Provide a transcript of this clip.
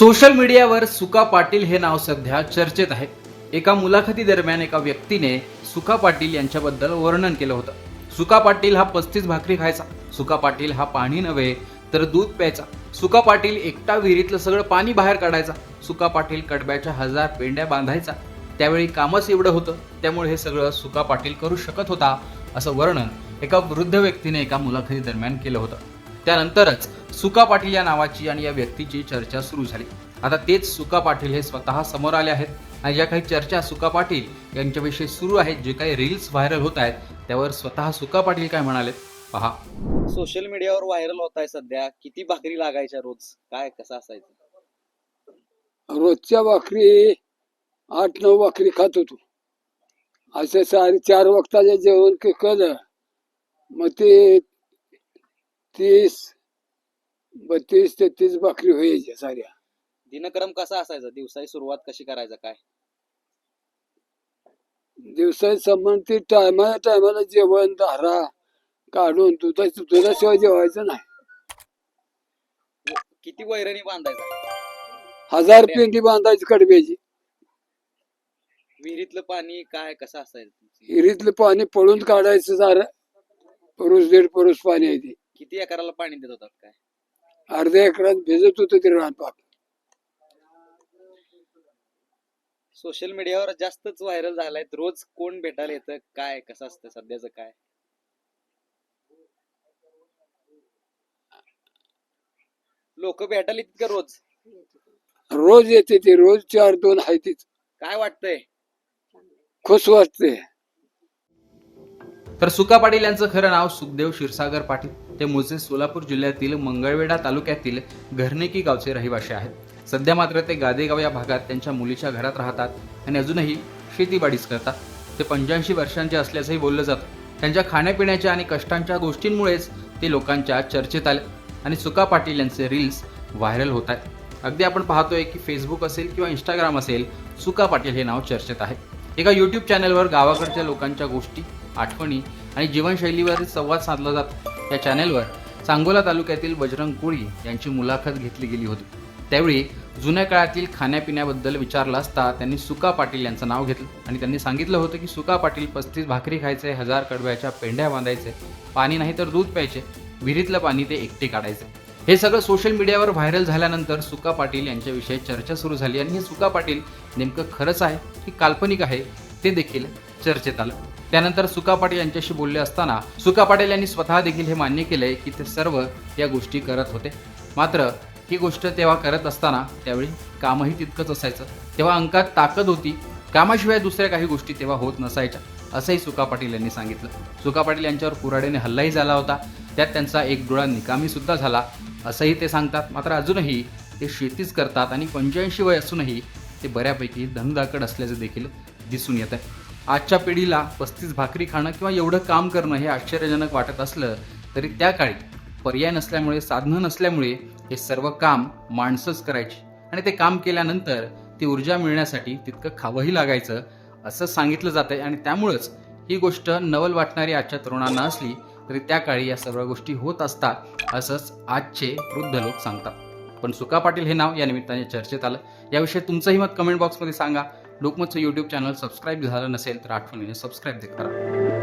Social मीडियावर सुका पाटील हे नाव सध्या चर्चेत आहे. एका मुलाखती दरम्यान एका व्यक्तीने सुका पाटील यांच्याबद्दल वर्णन केलं होतं. सुका पाटील हा पस्तीस भाकरी खायचा. सुका पाटील हा पाणी नव्हे तर दूध प्यायचा. सुका पाटील एकटा विहिरीतलं सगळं पाणी बाहेर काढायचा. सुका पाटील कडब्याच्या हजार पेंड्या बांधायचा. त्यावेळी कामच एवढं होतं. त्यामुळे हे सगळं सुका पाटील करू शकत होता असं वर्णन एका वृद्ध व्यक्तीने एका मुलाखती दरम्यान केलं होतं. त्यानंतरच सुका पाटील या नावाची आणि या व्यक्तीची चर्चा सुरू झाली. आता तेच सुका पाटील हे स्वतः समोर आले आहेत. आणि ज्या काही चर्चा सुका पाटील यांच्याविषयी सुरू आहेत जे काही रील्स व्हायरल होत आहेत त्यावर स्वतः सुका पाटील काय म्हणाले पहा. सोशल मीडियावर व्हायरल होत आहे सध्या. किती भाकरी लागायच्या रोज? काय कसं असायचं? रोजच्या भाकरी आठ नऊ भाकरी खात होतो. असं सारे चार वक्ताचे जेवण के केलं मग ते तीस बत्तीस तेहतीस भाकरी व्हायच्या साऱ्या. दिनक्रम कसा असायचा? दिवसाची सुरुवात कशी करायचं? काय? दिवसात संबंध टायमा टायमाला जेवण धारा काढून दुधा दुधाशिवाय जेवायचं नाही. किती वैरणी बांधायचा? हजार पेंडी बांधायची कडब्याची. विहिरीतलं पाणी काय कसं असायचं? तुमचं? हिरीतलं पाणी पळून काढायचं सारं. पुरुष दीड पुरुष पाणी आहे ते. किती एकराला पाणी देत होतात काय? अर्ध्या एकरात भिजत होतं ते रानपाक. सोशल मीडियावर जास्तच व्हायरल झालाय. रोज कोण भेटायला येतं? काय? कसं असतं? सध्याचं काय? लोक भेटायला येतात का रोज? रोज येते ते. रोज चार दोन आहे तीच. काय वाटतंय? खुश वाटते तर सुका पाटील यांचं खरं नाव सुखदेव क्षीरसागर पाटील. ते मूळचे सोलापूर जिल्ह्यातील मंगळवेढा तालुक्यातील घरनेकी गावचे रहिवासी आहेत. सध्या मात्र ते गादेगाव या भागात त्यांच्या मुलीच्या घरात राहतात आणि अजूनही शेतीबाडीच करतात. ते पंच्याऐंशी वर्षांचे असल्याचंही बोललं जातं. त्यांच्या खाण्यापिण्याच्या आणि कष्टांच्या गोष्टींमुळेच ते लोकांच्या चर्चेत आले आणि सुका पाटील यांचे रील्स व्हायरल होत आहेत. अगदी आपण पाहतोय की फेसबुक असेल किंवा इंस्टाग्राम असेल सुका पाटील हे नाव चर्चेत आहे. एका यूट्यूब चॅनलवर गावाकडच्या लोकांच्या गोष्टी आठवणी आणि जीवनशैलीवर संवाद साधला जातो. या चॅनलवर सांगोला तालुक्यातील बजरंग कोळी यांची मुलाखत घेतली गेली होती. त्यावेळी जुन्या काळातील खाण्यापिण्याबद्दल विचारलं असता त्यांनी सुका पाटील यांचं नाव घेतलं आणि त्यांनी सांगितलं होतं की सुका पाटील पस्तीस भाकरी खायचे हजार कडव्याच्या पेंढ्या बांधायचे पाणी नाही तर दूध प्यायचे विहिरीतलं पाणी ते एकटे काढायचे. हे सगळं सोशल मीडियावर व्हायरल झाल्यानंतर सुका पाटील यांच्याविषयी चर्चा सुरू झाली आणि हे सुका पाटील नेमकं खरंच आहे की काल्पनिक आहे ते देखील चर्चेत आलं. त्यानंतर सुका पाटील यांच्याशी बोलले असताना सुका पाटील यांनी स्वतः देखील हे मान्य केलंय की ते सर्व या गोष्टी करत होते. मात्र ही गोष्ट तेव्हा करत असताना त्यावेळी कामही तितकंच असायचं. तेव्हा अंकात ताकद होती. कामाशिवाय दुसऱ्या काही गोष्टी तेव्हा होत नसायच्या असंही सुका पाटील यांनी सांगितलं. सुका पाटील यांच्यावर कुराडेने हल्लाही झाला होता. त्यात त्यांचा एक डोळा निकामी सुद्धा झाला असंही ते सांगतात. मात्र अजूनही ते शेतीच करतात आणि पंच्याऐंशी वय असूनही ते बऱ्यापैकी धनदाकड असल्याचं देखील दिसून येत आहे आजच्या पिढीला पस्तीस भाकरी खाणं किंवा एवढं काम करणं हे आश्चर्यजनक वाटत असलं तरी त्या काळी पर्याय नसल्यामुळे साधनं नसल्यामुळे हे सर्व काम माणसंच करायची. आणि ते काम केल्यानंतर ती ऊर्जा मिळण्यासाठी तितकं खावंही लागायचं असं सांगितलं जातं आहे आणि त्यामुळंच ही गोष्ट नवल वाटणारी आजच्या तरुणांना असली तरी त्या काळी या सर्व गोष्टी होत असतात असंच आजचे वृद्ध लोक सांगतात. पण सुका पाटील हे नाव या निमित्ताने चर्चेत आलं. याविषयी तुमचंही मत कमेंट बॉक्समध्ये सांगा. लोकमतचं यूट्यूब चॅनल सबस्क्राईब झालं नसेल तर आठवणीने सबस्क्राईब करा